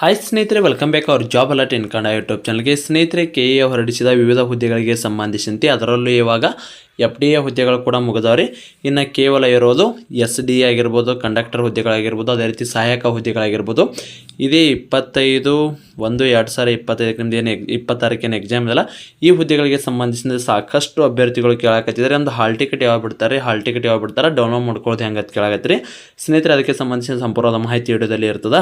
Hi ಸ್ನೇಹಿತರೆ welcome back ಅವ್ರ job alert in Kannada YouTube ಚಾನಲ್ಗೆ ಸ್ನೇಹಿತರೆ ಕೆ ಎ ಹೊರಡಿಸಿದ ವಿವಿಧ ಹುದ್ದೆಗಳಿಗೆ ಸಂಬಂಧಿಸಿದಂತೆ ಅದರಲ್ಲೂ ಇವಾಗ ಎಫ್ ಡಿ ಎ ಹುದ್ದೆಗಳು ಕೂಡ ಮುಗಿದವ್ರಿ. ಇನ್ನು ಕೇವಲ ಇರೋದು ಎಸ್ ಡಿ ಎ ಆಗಿರ್ಬೋದು ಕಂಡಕ್ಟರ್ ಹುದ್ದೆಗಳಾಗಿರ್ಬೋದು, ಅದೇ ರೀತಿ ಸಹಾಯಕ ಹುದ್ದೆಗಳಾಗಿರ್ಬೋದು. ಇದೇ ಇಪ್ಪತ್ತೈದು, ಒಂದು, ಎರಡು ಸಾವಿರ ಇಪ್ಪತ್ತೈದಕ್ಕೆ ನಿಮ್ದು ಏನು ಇಪ್ಪತ್ತಾರಕ್ಕೇನು ಎಕ್ಸಾಮ್ ಇದೆಲ್ಲ, ಈ ಹುದ್ದೆಗಳಿಗೆ ಸಂಬಂಧಿಸಿದ ಸಾಕಷ್ಟು ಅಭ್ಯರ್ಥಿಗಳು ಕೇಳಾಕತ್ತಿದ್ದಾರೆ. ಒಂದು ಹಾಲ್ ಟಿಕೆಟ್ ಯಾವಾಗ ಬಿಡ್ತಾರೆ ಹಾಲ್ ಟಿಕೆಟ್ ಯಾವಾಗ ಬಿಡ್ತಾರೆ ಡೌನ್ಲೋಡ್ ಮಾಡ್ಕೊಳ್ಳೋದು ಹೆಂಗೆ ಅಂತ ಕೇಳಾಕತ್ತೀರಿ. ಸ್ನೇಹಿತರೆ, ಅದಕ್ಕೆ ಸಂಬಂಧಿಸಿದ ಸಂಪೂರ್ಣವಾದ ಮಾಹಿತಿ ವಿಡಿಯೋದಲ್ಲಿ ಇರ್ತದ.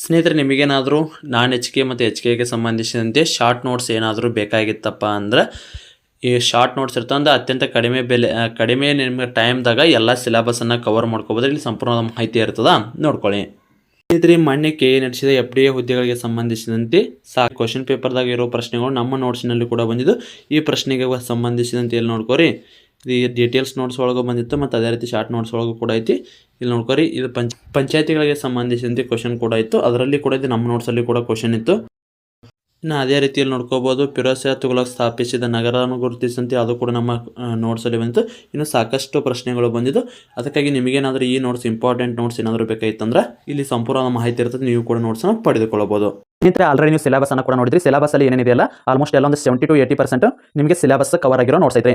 ಸ್ನೇಹಿತರೆ, ನಿಮಗೇನಾದರೂ ನಾನ್ ಎಚ್ ಕೆ ಮತ್ತು ಎಚ್ ಕೆಗೆ ಸಂಬಂಧಿಸಿದಂತೆ ಶಾರ್ಟ್ ನೋಟ್ಸ್ ಏನಾದರೂ ಬೇಕಾಗಿತ್ತಪ್ಪ ಅಂದ್ರೆ, ಈ ಶಾರ್ಟ್ ನೋಟ್ಸ್ ಇರ್ತವೆ ಅಂದ್ರೆ ಅತ್ಯಂತ ಕಡಿಮೆ ಬೆಲೆ ಕಡಿಮೆ ನಿಮಗೆ ಟೈಮ್ದಾಗ ಎಲ್ಲ ಸಿಲೆಬಸನ್ನು ಕವರ್ ಮಾಡ್ಕೋಬೋದು. ಇಲ್ಲಿ ಸಂಪೂರ್ಣ ಮಾಹಿತಿ ಇರ್ತದ. ನೋಡ್ಕೊಳ್ಳಿ. ಸ್ನೇಹಿತರೆ, ಮೊನ್ನೆ ಕೆ ಎ ನಡೆಸಿದ ಎಫ್ ಡಿ ಎ ಹುದ್ದೆಗಳಿಗೆ ಸಂಬಂಧಿಸಿದಂತೆ ಸಾ ಕ್ವಶನ್ ಪೇಪರ್ದಾಗ ಇರೋ ಪ್ರಶ್ನೆಗಳು ನಮ್ಮ ನೋಟ್ಸ್ನಲ್ಲಿ ಕೂಡ ಬಂದಿದ್ದು. ಈ ಪ್ರಶ್ನೆಗೆ ಸಂಬಂಧಿಸಿದಂತೆ ಇಲ್ಲಿ ನೋಡ್ಕೋರಿ. ಈ ಡೀಟೇಲ್ಸ್ ನೋಟ್ಸ್ ಒಳಗೂ ಬಂದಿತ್ತು, ಮತ್ತು ಅದೇ ರೀತಿ ಶಾರ್ಟ್ ನೋಟ್ಸ್ ಒಳಗೂ ಕೂಡ ಐತಿ. ಇಲ್ಲಿ ನೋಡ್ಕೋರಿ, ಇದು ಪಂಚ, ಪಂಚಾಯತಿಗಳಿಗೆ ಸಂಬಂಧಿಸಿದಂತೆ ಕ್ವಶನ್ ಕೂಡ ಇತ್ತು. ಅದರಲ್ಲಿ ಕೂಡ ಇದು ನಮ್ಮ ನೋಟ್ಸಲ್ಲಿ ಕೂಡ ಕ್ವಶನ್ ಇತ್ತು. ಇನ್ನು ಅದೇ ರೀತಿಯಲ್ಲಿ ನೋಡ್ಕೋಬೋದು ಪಿರೋಸಿಯಾ ತುಘಲಕ್ ಸ್ಥಾಪಿಸಿದ ನಗರವನ್ನು ಗುರುತಿಸಿದಂತೆ ಅದು ಕೂಡ ನಮ್ಮ ನೋಟ್ಸಲ್ಲಿ ಬಂದಿತ್ತು. ಇನ್ನು ಸಾಕಷ್ಟು ಪ್ರಶ್ನೆಗಳು ಬಂದಿದ್ದು, ಅದಕ್ಕಾಗಿ ನಿಮಗೇನಾದರೂ ಈ ನೋಟ್ಸ್ ಇಂಪಾರ್ಟೆಂಟ್ ನೋಟ್ಸ್ ಏನಾದರೂ ಬೇಕಾಗಿತ್ತಂದ್ರೆ ಇಲ್ಲಿ ಸಂಪೂರ್ಣ ಮಾಹಿತಿ ಇರ್ತದೆ, ನೀವು ಕೂಡ ನೋಟ್ಸನ್ನು ಪಡೆದುಕೊಳ್ಳಬಹುದು. ಸ್ನೇಹಿತರೆ ಆಲ್ರೆಡಿ ನೀವು ಸಿಲೆಬಸ್ ಅನ್ನು ಕೂಡ ನೋಡಿದ್ರಿ. ಸಿಲೆಬಸ್ ಅಲ್ಲಿ ಏನೇನಿದೆಯಲ್ಲ ಆಲ್ಮೋಸ್ಟ್ ಎಲ್ಲ ಒಂದು ಸೆವೆಂಟಿ ಟು ಏಯ್ಟಿ ಪರ್ಸೆಂಟ್ ನಿಮಗೆ ಸಿಲೆಬಸ್ ಕವರ್ ಆಗಿರೋ ನೋಟ್ಸ್ ಐತೆ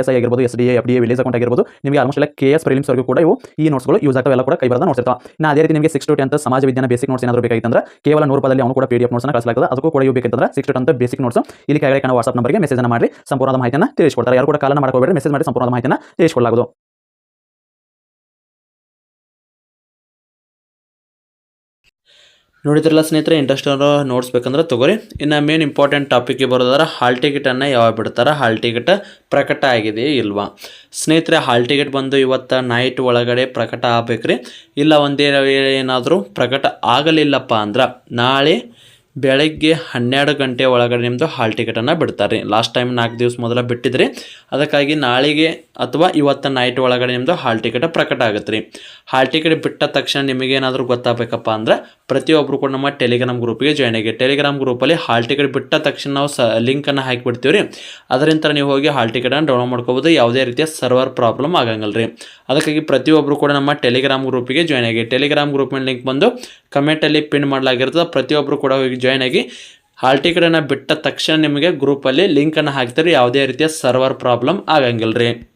ಎಸ್ ಐ ಆಗಿರ್ಬೋದು S D F D village account ಆಗಿರ್ಬೋದು, ನಿಮಗೆ ಆಲ್ಮೋಸ್ಟ್ ಎಲ್ಲ ಕೆ ಎಸ್ ಪ್ರಿಲಿಮ್ಸ್ ವರೆಗೂ ಕೂಡ ಇವು ಈ ನೋಟ್ಸ್ಗಳು ಯೂಸ್ ಆಗ್ತವೆ ಎಲ್ಲ ಕೂಡ ಕೈ ಬರದ ನೋಟ್ಸ್ ನಾ ಅದೇ ರೀತಿ ನಿಮಗೆ ಸಿಕ್ಸ್ ಟು ಟೆಂತ್ ಸಮಾಜ ವಿಜ್ಞಾನ ಬೇಸಿಕ್ ನೋಟ್ಸ್ ಏನಾದರೂ ಬೇಕಾಗಿತ್ತಂದ್ರೆ, ಕೇವಲ ನೂರು ರೂಪಾಯಿ ಅವನು ಕೂಡ ಪಿ ಡಿ ಎಫ್ ನೋಟ್ಸ್ನ ಕಳಿಸಲಾಗ್ತದೆ. ಅದಕ್ಕೂ ಕೂಡ ಇವು ಬೇಕಂತಂದ್ರೆ six to tenth basic notes ಇಲ್ಲಿ ಕೆಳಗಡೆ ಕಾಣುವ ವಾಟ್ಸ್ಆಪ್ ನಂಬರ್ಗೆ ಮೆಸೇಜ್ ಮಾಡಿ ಸಂಪೂರ್ಣ ಮಾಹಿತಿಯನ್ನು ತಿಳಿಸ್ಕೊಡ್ತಾರೆ. ಯಾರು ಕೂಡ ಕಾಲನ ಮಾಡ್ಕೋಬೇಡಿ ಮೆಸೇಜ್ ಮಾಡಿ ಸಂಪೂರ್ಣ ಮಾಹಿತಿಯನ್ನು ತಿಳಿಸ್ಕೊಡಲಾಗುವುದು ನೋಡಿದ್ರಲ್ಲ ಸ್ನೇಹಿತರೆ ಇಂಟ್ರೆಸ್ಟ್ ಅವರು ನೋಟ್ಸ್ ಬೇಕಂದ್ರೆ ತಗೋರಿ. ಇನ್ನು ಮೇನ್ ಇಂಪಾರ್ಟೆಂಟ್ ಟಾಪಿಕ್ಗೆ ಬರೋದಾದ್ರೆ ಹಾಲ್ ಟಿಕೆಟನ್ನು ಯಾವಾಗ ಬಿಡ್ತಾರೆ? ಹಾಲ್ ಟಿಕೆಟ್ ಪ್ರಕಟ ಆಗಿದೆ ಇಲ್ವಾ? ಸ್ನೇಹಿತರೆ ಹಾಲ್ ಟಿಕೆಟ್ ಬಂದು ಇವತ್ತು ನೈಟ್ ಒಳಗಡೆ ಪ್ರಕಟ ಆಗ್ಬೇಕ್ರಿ. ಇಲ್ಲ ಒಂದೇ ಏನಾದರೂ ಪ್ರಕಟ ಆಗಲಿಲ್ಲಪ್ಪ ಅಂದ್ರೆ ನಾಳೆ ಬೆಳಗ್ಗೆ ಹನ್ನೆರಡು ಗಂಟೆ ಒಳಗಡೆ ನಿಮ್ಮದು ಹಾಲ್ ಟಿಕೆಟನ್ನು ಬಿಡ್ತಾರೆ. ಲಾಸ್ಟ್ ಟೈಮ್ ನಾಲ್ಕು ದಿವಸ ಮೊದಲ ಬಿಟ್ಟಿದ್ರಿ. ಅದಕ್ಕಾಗಿ ನಾಳೆಗೆ ಅಥವಾ ಇವತ್ತು ನೈಟ್ ಒಳಗಡೆ ನಿಮ್ಮದು ಹಾಲ್ ಟಿಕೆಟ್ ಪ್ರಕಟ ಆಗುತ್ತೆ ರೀ. ಹಾಲ್ ಟಿಕೆಟ್ ಬಿಟ್ಟ ತಕ್ಷಣ ನಿಮಗೇನಾದರೂ ಗೊತ್ತಾಗಬೇಕಪ್ಪ ಅಂದ್ರೆ ಪ್ರತಿಯೊಬ್ಬರು ಕೂಡ ನಮ್ಮ ಟೆಲಿಗ್ರಾಮ್ ಗ್ರೂಪಿಗೆ ಜಾಯ್ನ್ ಆಗಿ. ಟೆಲಿಗ್ರಾಮ್ ಗ್ರೂಪಲ್ಲಿ ಹಾಲ್ ಟಿಕೆಟ್ ಬಿಟ್ಟ ತಕ್ಷಣ ನಾವು ಸ ಲಿಂಕನ್ನು ಹಾಕಿಬಿಡ್ತೀವಿ ರೀ. ಅದರಿಂದ ನೀವು ಹೋಗಿ ಹಾಲ್ ಟಿಕೆಟನ್ನು ಡೌನ್ಲೋಡ್ ಮಾಡ್ಕೋಬೋದು. ಯಾವುದೇ ರೀತಿಯ ಸರ್ವರ್ ಪ್ರಾಬ್ಲಮ್ ಆಗಂಗಿಲ್ಲ ರೀ. ಅದಕ್ಕಾಗಿ ಪ್ರತಿಯೊಬ್ಬರು ಕೂಡ ನಮ್ಮ ಟೆಲಿಗ್ರಾಮ್ ಗ್ರೂಪಿಗೆ ಜಾಯ್ನ್ ಆಗಿ. ಟೆಲಿಗ್ರಾಮ್ ಗ್ರೂಪ್ ಮೇಲೆ ಲಿಂಕ್ ಬಂದು ಕಮೆಂಟಲ್ಲಿ ಪಿನ್ ಮಾಡಲಾಗಿರ್ತದೆ. ಪ್ರತಿಯೊಬ್ಬರು ಕೂಡ ಹೋಗಿ ಜಾಯ್ನ್ ಆಗಿ ಹಾಲ್ ಟಿಕೆಟನ್ನು ಬಿಟ್ಟ ತಕ್ಷಣ ನಿಮಗೆ ಗ್ರೂಪಲ್ಲಿ ಲಿಂಕನ್ನು ಹಾಕ್ತಾರೆ. ಯಾವುದೇ ರೀತಿಯ ಸರ್ವರ್ ಪ್ರಾಬ್ಲಮ್ ಆಗಂಗಿಲ್ಲ ರೀ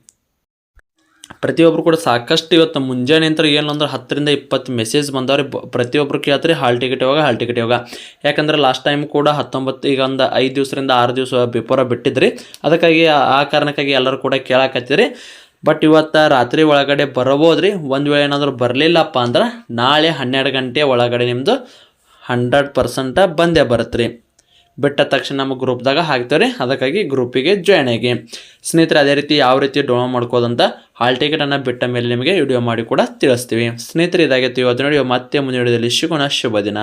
ಪ್ರತಿಯೊಬ್ಬರು ಕೂಡ ಸಾಕಷ್ಟು ಇವತ್ತು ಮುಂಜಾನೆ ಅಂತ ಅಂದ್ರೆ ಹತ್ತರಿಂದ ಇಪ್ಪತ್ತು ಮೆಸೇಜ್ ಬಂದವ್ರಿ. ಪ್ರತಿಯೊಬ್ಬರು ಕೇಳ್ತಾರೆ ಹಾಲ್ ಟಿಕೆಟ್ ಇವಾಗ ಹಾಲ್ ಟಿಕೆಟ್ ಇವಾಗ ಯಾಕಂದ್ರೆ ಲಾಸ್ಟ್ ಟೈಮ್ ಕೂಡ ಹತ್ತೊಂಬತ್ತು, ಈಗ ಒಂದು ಐದು ದಿವಸದಿಂದ ಆರು ದಿವಸ ಬಿಫೋರ ಬಿಟ್ಟಿದ್ರಿ. ಅದಕ್ಕಾಗಿ ಆ- ಆ ಕಾರಣಕ್ಕಾಗಿ ಎಲ್ಲರೂ ಕೂಡ ಕೇಳಾಕತ್ತೀರಿ. ಬಟ್ ಇವತ್ತು ರಾತ್ರಿ ಒಳಗಡೆ ಬರಬೋದ್ರಿ. ಒಂದು ವೇಳೆ ಏನಾದರೂ ಬರಲಿಲ್ಲಪ್ಪ ಅಂದ್ರೆ ನಾಳೆ ಹನ್ನೆರಡು ಗಂಟೆ ಒಳಗಡೆ ನಿಮ್ಮದು ಹಂಡ್ರೆಡ್ ಪರ್ಸೆಂಟ ಬಂದೇ ಬರುತ್ತೆ ಬಿಟ್ಟ ತಕ್ಷಣ ನಮ್ಮ ಗ್ರೂಪ್ದಾಗ ಹಾಕ್ತೇವೆ ರೀ. ಅದಕ್ಕಾಗಿ ಗ್ರೂಪಿಗೆ ಜಾಯ್ನ್ ಆಗಿ. ಸ್ನೇಹಿತರೆ, ಅದೇ ರೀತಿ ಯಾವ ರೀತಿ ಡೌನ್ಲೋಡ್ ಮಾಡ್ಕೋದಂತ ಹಾಲ್ ಟಿಕೆಟನ್ನು ಬಿಟ್ಟ ಮೇಲೆ ನಿಮಗೆ ವಿಡಿಯೋ ಮಾಡಿ ಕೂಡ ತಿಳಿಸ್ತೀವಿ. ಸ್ನೇಹಿತರೆ, ಇದಾಗಿತ್ತು ಇವತ್ತು ನೋಡಿ ಮತ್ತೆ ಮುಂದಿನ ವಿಡಿಯೋದಲ್ಲಿ ಸಿಗೋಣ. ಶುಭ ದಿನ.